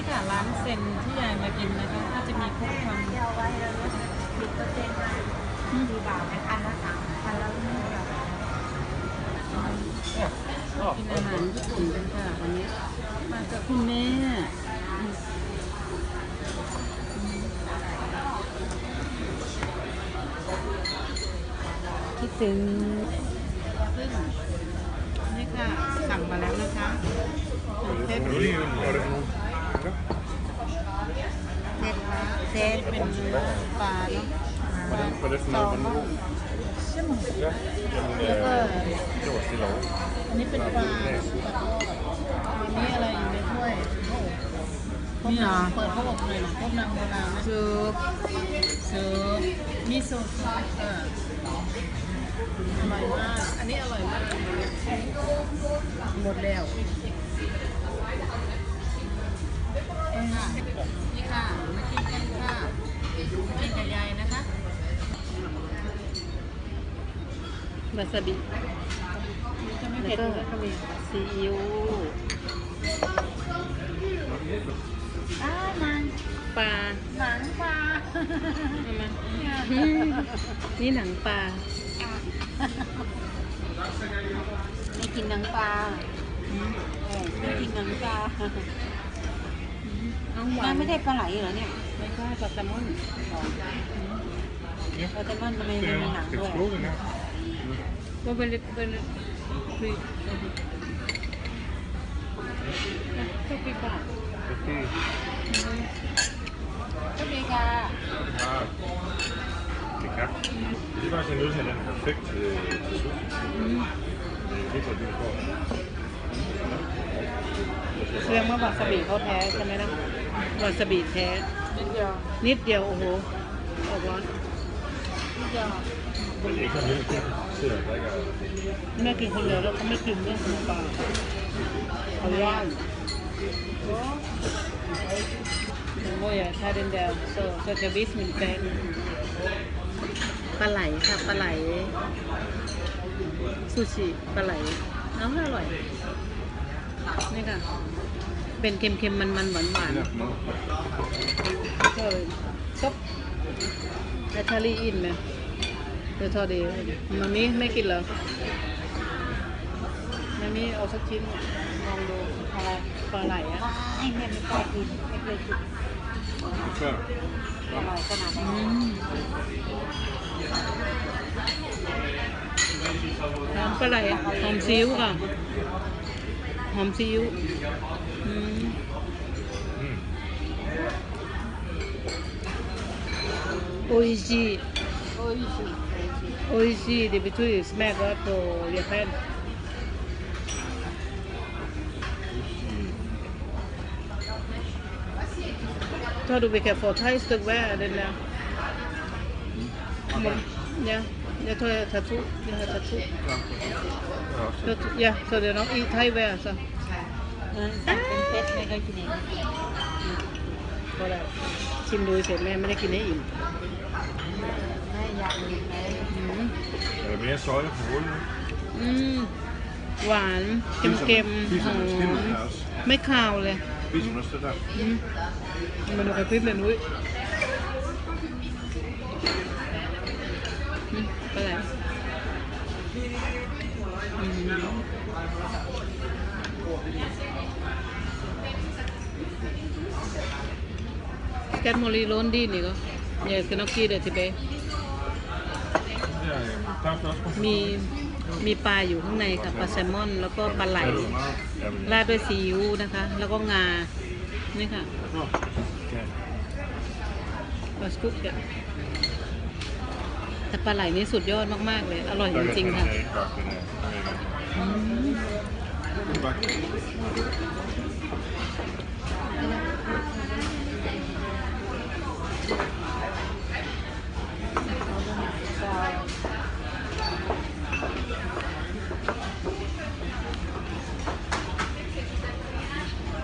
นี่ค่ะร้านเซนที่ยายมากินนะคะก็จะมีครบครันเที่ยวไว้แล้วก็ปิดเปอร์เซนต์ให้ดีบ่าวในพันละสามพันละนี่แบบกินอาหารญี่ปุ่นกันค่ะวันนี้มาจากคุณแม่คิดถึงซึ่งนี่ค่ะสั่งมาแล้วนะคะเซต Oliven var det nog. Ja. เซ็ตเซ็ต เป็นเนื้อปลาเนาะ Vad är det- vad är det för แล någon? มอน Ja. Jamen, øh, det var stille over. อันนี้เป็นปลาอันนี้อะไรอยู่ในถ้วยนี่เหรอ เปิดเขาบอกเลยนะพวกนางโบราณนะซุปเซิร์ฟมิโซะค่อร่อยมาก อันนี้อร่อยมาก หมดแล้วเองค่ะนี่ค่ะนกันค่ะ กินกับยายนะคะวาซาบิจะไม่เผ็ดแล้วก็มีซีอิ๊วอ้าวมันปลาหนังปลาเอามานี่หนังปลาไม่กินหนังปลาไม่กินหนังปลาน้องหวาแม่นไม่ได้ปลาไหลเหรอเนี่ย ไม่ใช่ปลาแซลมอนปลาแซลมอนทำไมมันมีหนัง Det ด้วย er floden, ja. ก็เป็นเป็นคือก็ปีกว่า Det er fint. ก็ดีค่ะ Ja. Det er klart. Det er faktisk nødt til den er perfekt til, til sushi. Det er helt vildt godt. แสดงว่าวาซาบิเขาแท้ใช่ไหมนะวาซาบิแท้ นิดเดียวนิดเดียวโอ้โหออกร้อนนิดเดียว Men det er ikke sådan helt fedt. Sidder og drikker. แม่กินคนเดียวแล้วเขาไม่กินเรื่องของปลาเขาย่างโอ้ยถ้าเดินเดียวโซโซจะวิสมินแฟนปลาไหลค่ะปลาไหลซูชิปลาไหลน้ำอร่อยนี่ค่ะ เป็นเค็มๆ มันๆ หวานๆ Ja, nå. ก็ซบแบตเตอรี่อินไหมเดี๋ยวทอดีมามีไม่กินเหรอมามีเอาสักชิ้นลองดูอะไรปลาไหลอะให้แม่ไม่กล้ากินไม่เคยกิน Før. อร่อยขนาดอืนี้มน้ำปลาไหลหอมซีอิ๊วค่ะ หอมซีอิ๊วอืม Mm. โออิชิโอ้ยสิโออิชิเดี๋ยวไปช่วยสแม็กก็โตเรียกแพน Ta du vilka få ta ett stycke värd den där. Ja, jag tar jag tattoo. Jag har tattoo. Ja. Ja, så. Tattoo- Ja, så det är nog i thai värd så. เออสั่งเป็นเซตไม่เคยกินเองก็ได้ชิมดูเสร็จแม่ไม่ได้กินให้อิ่มแม่อยากกินไหมอืม Er der mere soja på rullen? อืมหวานเค็มเค็มๆห Spiser อ du ม skinnet her også? ไม่คาวเลย Spiser du også det der? อืมมาดูกระพริบเลยนุ้ยอืมไปไหนอืมแกนโมลีโลนดีนี่ก็อย่าสนอกกี้เดี๋ยว สิเป Ja, øh, der er også på มีมีปลาอยู่ข้างในค่ะปลาแซลมอน แล้วก็ปลาไหล Er du meget? Jamen, ราดด้วยซีอิ๊วนะคะ แล้วก็งา นี่ค่ะ Nå. Ja. ปลาสกุ๊กเนี่ย แต่ปลาไหลนี่สุดยอดมากๆเลย อร่อยจริงๆค่ะ อืม Den er bare-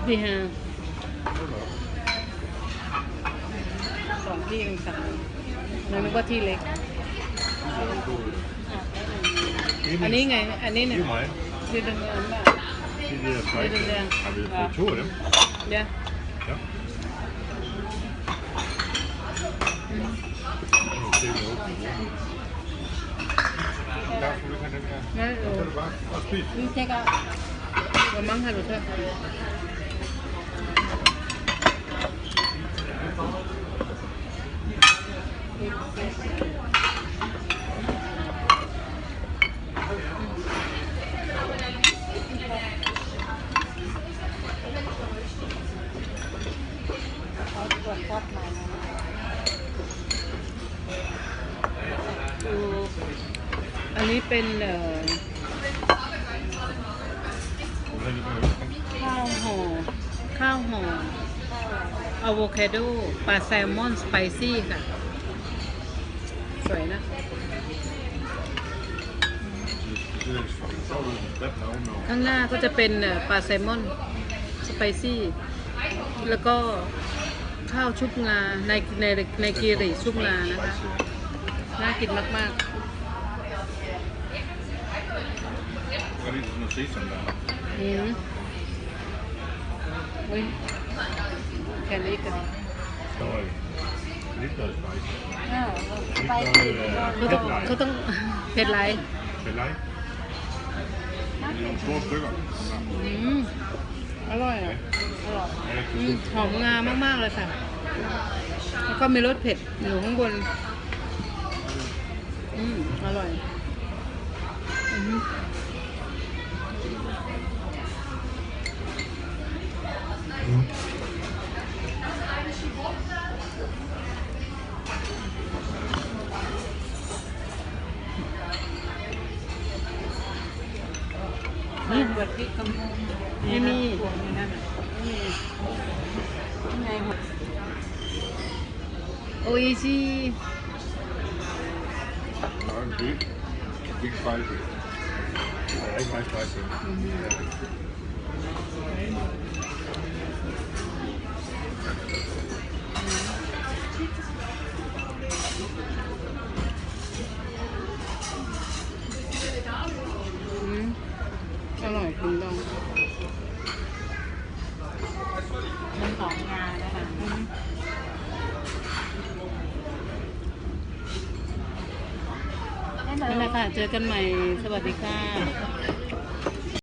ดีฮะสองที่เองสั่งเรานึกว่าที่เล็ก อันนี้ไง อันนี้ Det เนี่ย er mig. ที่เดินๆแบบ De der Det er den der. spejder. Har vi Ja. fået to af dem? Ja. Ja. Nu ser vi åbne. Der får vi tage den her. ไม่เอ Så อ er det bare at spise. นี่เจ๊ก็ว่ามั้งค่ะหนูเถอะ เขาตรวจทอดมันดูอันนี้เป็นเอ่อข้าวห่อข้าวห่ออะโวคาโดปลาแซลมอนสไปซี่ค่ะ สวยนะข้างหน้าก็จะเป็นปลาแซลมอนสไปซี่ แล้วก็ ข้าวชุบงาในในในกีริชุบงานะคะ น่ากินมาก Så er det sådan noget sesam der. ๆอืมอุ้ยแค่นี้กัน Så er det lidt noget spicy. เออไปสิเขาต้องเขาต้องเผ็ดไร Til dig. Det er nogle store stykker. อืม อร่อยอะอร่อย Ja, อื det ม er หอมงามากๆเลยค่ะ แล้วก็มีรสเผ็ดอยู่ข้างบน อืมอร่อยอืมนี่เปิดพริกกำไม่มีถั่วในนั้นอะนี่ยัง ไงหมดโอ้ยจี Der er en big, big spicy. Der er ikke meget spicy. Ja. ค่ะ เจอกันใหม่ สวัสดีค่ะ